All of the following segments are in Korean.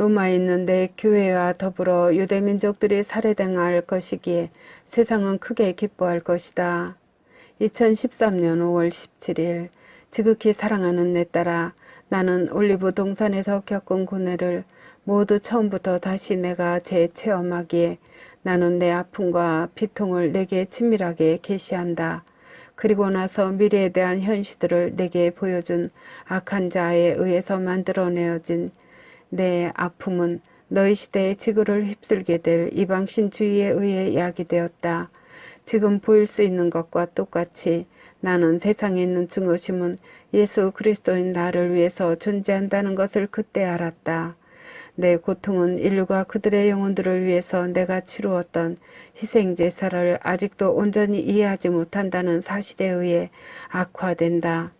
로마에 있는 내 교회와 더불어 유대 민족들이 살해당할 것이기에 세상은 크게 기뻐할 것이다. 2013년 5월 17일 지극히 사랑하는 내 딸아 나는 올리브 동산에서 겪은 고뇌를 모두 처음부터 다시 내가 재체험하기에 나는 내 아픔과 비통을 내게 친밀하게 계시한다. 그리고 나서 미래에 대한 현실들을 내게 보여준 악한 자에 의해서 만들어내어진 내 아픔은 너희 시대의 지구를 휩쓸게 될 이방신주의에 의해 야기되었다. 지금 보일 수 있는 것과 똑같이 나는 세상에 있는 증오심은 예수 그리스도인 나를 위해서 존재한다는 것을 그때 알았다. 내 고통은 인류가 그들의 영혼들을 위해서 내가 치루었던 희생제사를 아직도 온전히 이해하지 못한다는 사실에 의해 악화된다.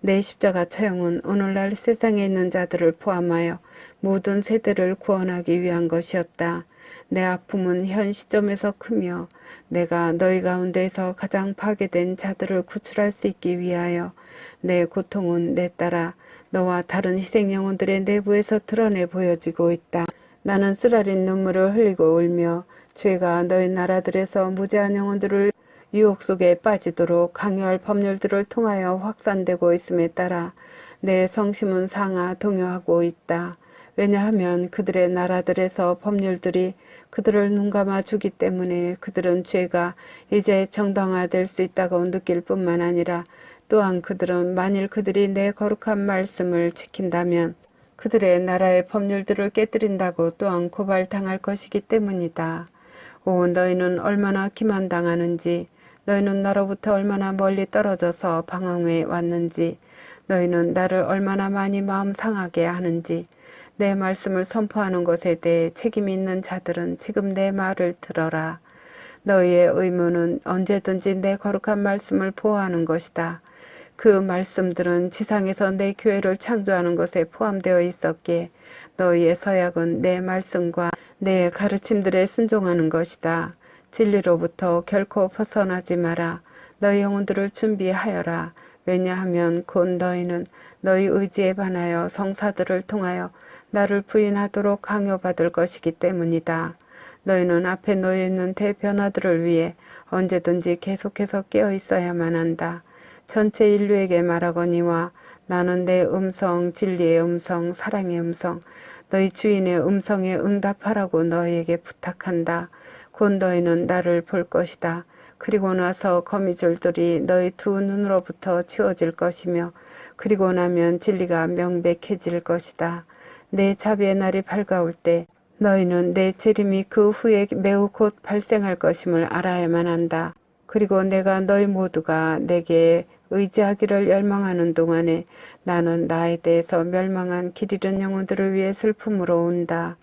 내 십자가 처형은 오늘날 세상에 있는 자들을 포함하여 모든 세대를 구원하기 위한 것이었다. 내 아픔은 현 시점에서 크며 내가 너희 가운데에서 가장 파괴된 자들을 구출할 수 있기 위하여 내 고통은 내 따라 너와 다른 희생 영혼들의 내부에서 드러내 보여지고 있다. 나는 쓰라린 눈물을 흘리고 울며 죄가 너희 나라들에서 무죄한 영혼들을 유혹 속에 빠지도록 강요할 법률들을 통하여 확산되고 있음에 따라 내 성심은 상하 동요하고 있다. 왜냐하면 그들의 나라들에서 법률들이 그들을 눈감아 주기 때문에 그들은 죄가 이제 정당화될 수 있다고 느낄 뿐만 아니라 또한 그들은 만일 그들이 내 거룩한 말씀을 지킨다면 그들의 나라의 법률들을 깨뜨린다고 또한 고발당할 것이기 때문이다. 오 너희는 얼마나 기만당하는지 너희는 나로부터 얼마나 멀리 떨어져서 방황해 왔는지 너희는 나를 얼마나 많이 마음 상하게 하는지 내 말씀을 선포하는 것에 대해 책임 있는 자들은 지금 내 말을 들어라. 너희의 의무는 언제든지 내 거룩한 말씀을 보호하는 것이다. 그 말씀들은 지상에서 내 교회를 창조하는 것에 포함되어 있었기에 너희의 서약은 내 말씀과 내 가르침들에 순종하는 것이다. 진리로부터 결코 벗어나지 마라. 너희 영혼들을 준비하여라. 왜냐하면 곧 너희는 너희 의지에 반하여 성사들을 통하여 나를 부인하도록 강요받을 것이기 때문이다. 너희는 앞에 놓여 있는 대변화들을 위해 언제든지 계속해서 깨어 있어야만 한다. 전체 인류에게 말하거니와 나는 내 음성, 진리의 음성, 사랑의 음성, 너희 주인의 음성에 응답하라고 너희에게 부탁한다. 곧 너희는 나를 볼 것이다. 그리고 나서 거미줄들이 너희 두 눈으로부터 치워질 것이며 그리고 나면 진리가 명백해질 것이다. 내 자비의 날이 밝아올 때 너희는 내 재림이 그 후에 매우 곧 발생할 것임을 알아야만 한다. 그리고 내가 너희 모두가 내게 의지하기를 열망하는 동안에 나는 나에 대해서 멸망한 길 잃은 영혼들을 위해 슬픔으로 온다.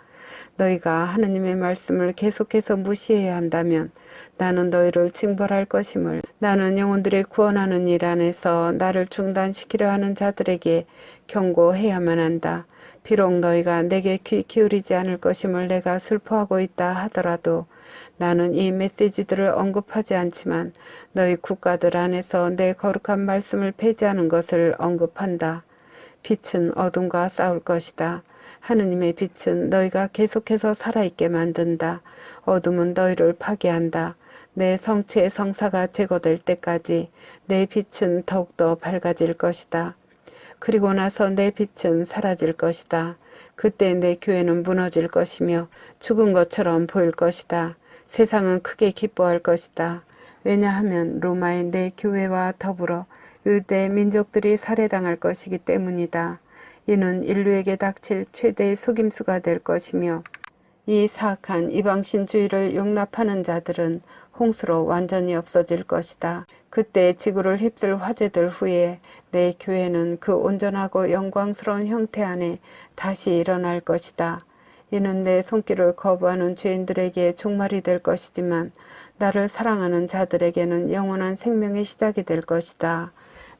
너희가 하느님의 말씀을 계속해서 무시해야 한다면 나는 너희를 징벌할 것임을 나는 영혼들의 구원하는 일 안에서 나를 중단시키려 하는 자들에게 경고해야만 한다. 비록 너희가 내게 귀 기울이지 않을 것임을 내가 슬퍼하고 있다 하더라도 나는 이 메시지들을 언급하지 않지만 너희 국가들 안에서 내 거룩한 말씀을 폐지하는 것을 언급한다. 빛은 어둠과 싸울 것이다. 하느님의 빛은 너희가 계속해서 살아있게 만든다. 어둠은 너희를 파괴한다. 내 성체의 성사가 제거될 때까지 내 빛은 더욱더 밝아질 것이다. 그리고 나서 내 빛은 사라질 것이다. 그때 내 교회는 무너질 것이며 죽은 것처럼 보일 것이다. 세상은 크게 기뻐할 것이다. 왜냐하면 로마의 내 교회와 더불어 유대 민족들이 살해당할 것이기 때문이다. 이는 인류에게 닥칠 최대의 속임수가 될 것이며 이 사악한 이방신주의를 용납하는 자들은 홍수로 완전히 없어질 것이다. 그때 지구를 휩쓸 화재들 후에 내 교회는 그 온전하고 영광스러운 형태 안에 다시 일어날 것이다. 이는 내 손길을 거부하는 죄인들에게 종말이 될 것이지만 나를 사랑하는 자들에게는 영원한 생명의 시작이 될 것이다.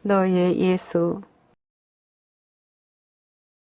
너희의 예수